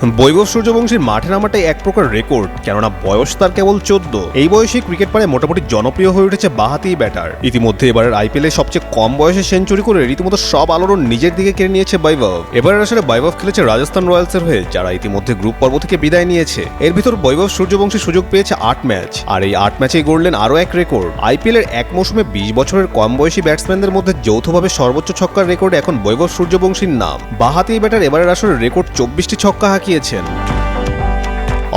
বৈভব সূর্যবংশীর মাঠে নামাটাই এক প্রকার রেকর্ড কেননা বয়স তার কেবল চোদ্দ। এই বয়সে ক্রিকেট পারে মোটামুটি জনপ্রিয় হয়ে উঠেছে বাহাতি ব্যাটার ইতিমধ্যে এবারের আইপিএল সবচেয়ে কম বয়সে সেঞ্চুরি করে রীতিমতো সব আলোড়ন নিজের দিকে কেড়ে নিয়েছে বৈভব। এবারের আসলে বৈভব খেলেছে রাজস্থান রয়্যালসের হয়ে, যারা ইতিমধ্যে গ্রুপ পর্ব থেকে বিদায় নিয়েছে। এর ভিতর বৈভব সূর্যবংশী সুযোগ পেয়েছে আট ম্যাচ আর এই আট ম্যাচেই গড়লেন আরও এক রেকর্ড আইপিএল এর এক মৌসুমে বিশ বছরের কম বয়সী ব্যাটসম্যানদের মধ্যে যৌথভাবে সর্বোচ্চ ছক্কার রেকর্ড এখন বৈভব সূর্যবংশীর নাম। বাহাতি ব্যাটার এবারের আসলে রেকর্ড চব্বিশটি ছক্কা হাঁকিয়েছেন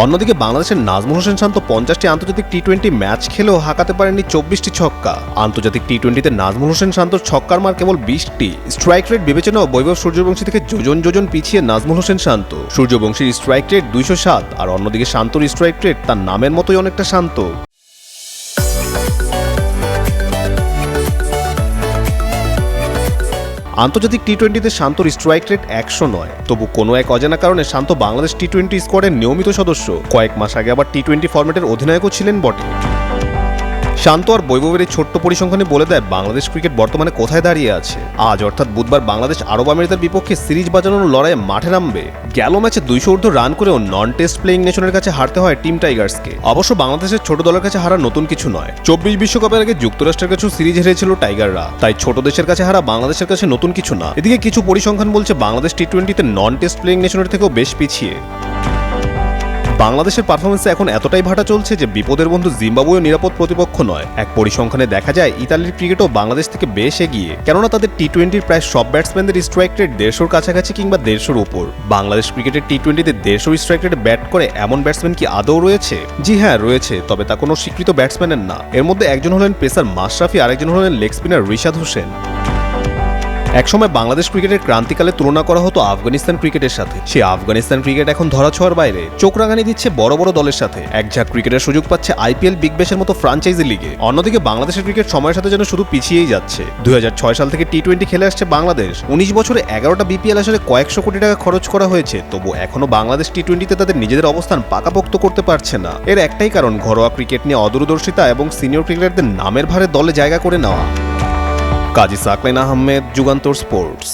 অন্যদিকে বাংলাদেশের নাজমুল হোসেন শান্ত পঞ্চাশটি আন্তর্জাতিক টি টোয়েন্টি ম্যাচ খেলেও হাঁকাতে পারেননি চব্বিশটি ছক্কা। আন্তর্জাতিক টি টোয়েন্টিতে নাজমুল হোসেন শান্তর ছক্কার মার কেবল বিশটি। স্ট্রাইক রেট বিবেচনাও বৈভব সূর্যবংশী থেকে যোজন যোজন পিছিয়ে নাজমুল হোসেন শান্ত। সূর্যবংশীর স্ট্রাইক রেট দুইশো সাত আর অন্যদিকে শান্তর স্ট্রাইক রেট তার নামের মতোই অনেকটা শান্ত। আন্তর্জাতিক টি টোয়েন্টিতে শান্তর স্ট্রাইক রেট একশো নয়। তবু কোনো এক অজানা কারণে শান্ত বাংলাদেশ টি টোয়েন্টি স্কোয়াডের নিয়মিত সদস্য। কয়েক মাস আগে আবার টি টোয়েন্টি ফর্মেটের অধিনায়কও ছিলেন বটে। শান্ত আর বৈভবের এই ছোট্ট পরিসংখ্যানে বলে দেয়, বাংলাদেশ ক্রিকেট বর্তমানে কোথায় দাঁড়িয়ে আছে? আজ অর্থাৎ বুধবার বাংলাদেশ আরব আমিরাতের বিপক্ষে সিরিজ বাজানোর লড়াইয়ে মাঠে নামবে। গেল ম্যাচে দুইশো ঊর্ধ্ব রান করেও নন টেস্ট প্লেইং নেশনের কাছে হারতে হয় টিম টাইগার্সকে। অবশ্য বাংলাদেশের ছোট দলের কাছে হারা নতুন কিছু নয়। চব্বিশ বিশ্বকাপের আগে যুক্তরাষ্ট্রের কাছেও সিরিজ হেরেছিল টাইগাররা। তাই ছোট দেশের কাছে হারা বাংলাদেশের কাছে নতুন কিছু না। এদিকে কিছু পরিসংখ্যান বলছে, বাংলাদেশ টি টোয়েন্টিতে নন টেস্ট প্লেইং নেশনের থেকেও বেশ পিছিয়ে। বাংলাদেশের পারফরমেন্সে এখন এতটাই ভাটা চলছে যে বিপদের বন্ধু জিম্বাবুয়েও নিরাপদ প্রতিপক্ষ নয়। এক পরিসংখ্যানে দেখা যায়, ইতালির ক্রিকেটও বাংলাদেশ থেকে বেশ এগিয়ে। কেননা তাদের টি টোয়েন্টির প্রায় সব ব্যাটসম্যানদের স্ট্রাইক রেট দেড়শোর কাছাকাছি কিংবা দেড়শোর উপর। বাংলাদেশ ক্রিকেটের টি টোয়েন্টিতে দেড়শো স্ট্রাইক রেটে ব্যাট করে এমন ব্যাটসম্যান কি আদৌ রয়েছে? জি হ্যাঁ রয়েছে, তবে তা কোনো স্বীকৃত ব্যাটসম্যানের না। এর মধ্যে একজন হলেন পেসার মাশরাফি, আরেকজন হলেন লেগ স্পিনার রিশাদ হোসেন। একসময় বাংলাদেশ ক্রিকেটের ক্রান্তিকালে তুলনা করা হতো আফগানিস্তান ক্রিকেটের সাথে। সে আফগানিস্তান ক্রিকেট এখন ধরাছোঁয়ার বাইরে। চোখ রাঙানি দিচ্ছে বড় বড় দলের সাথে। এক ঝাঁক ক্রিকেটের সুযোগ পাচ্ছে আইপিএল বিগ ব্যাশের মতো ফ্রাঞ্চাইজি লিগে। অন্যদিকে বাংলাদেশের ক্রিকেট সময়ের সাথে যেন শুধু পিছিয়েই যাচ্ছে। দু হাজার ছয় সাল থেকে টি টোয়েন্টি খেলে আসছে বাংলাদেশ। উনিশ বছরে এগারোটা বিপিএল আসলে কয়েকশো কোটি টাকা খরচ করা হয়েছে। তবু এখনও বাংলাদেশ টি টোয়েন্টিতে তাদের নিজেদের অবস্থান পাকাপোক্ত করতে পারছে না। এর একটাই কারণ, ঘরোয়া ক্রিকেট নিয়ে অদূরদর্শিতা এবং সিনিয়র ক্রিকেটারদের নামের ভারে দলে জায়গা করে নেওয়া। কাজী সাকলাইন আহমেদ যুগান্তর স্পোর্টস।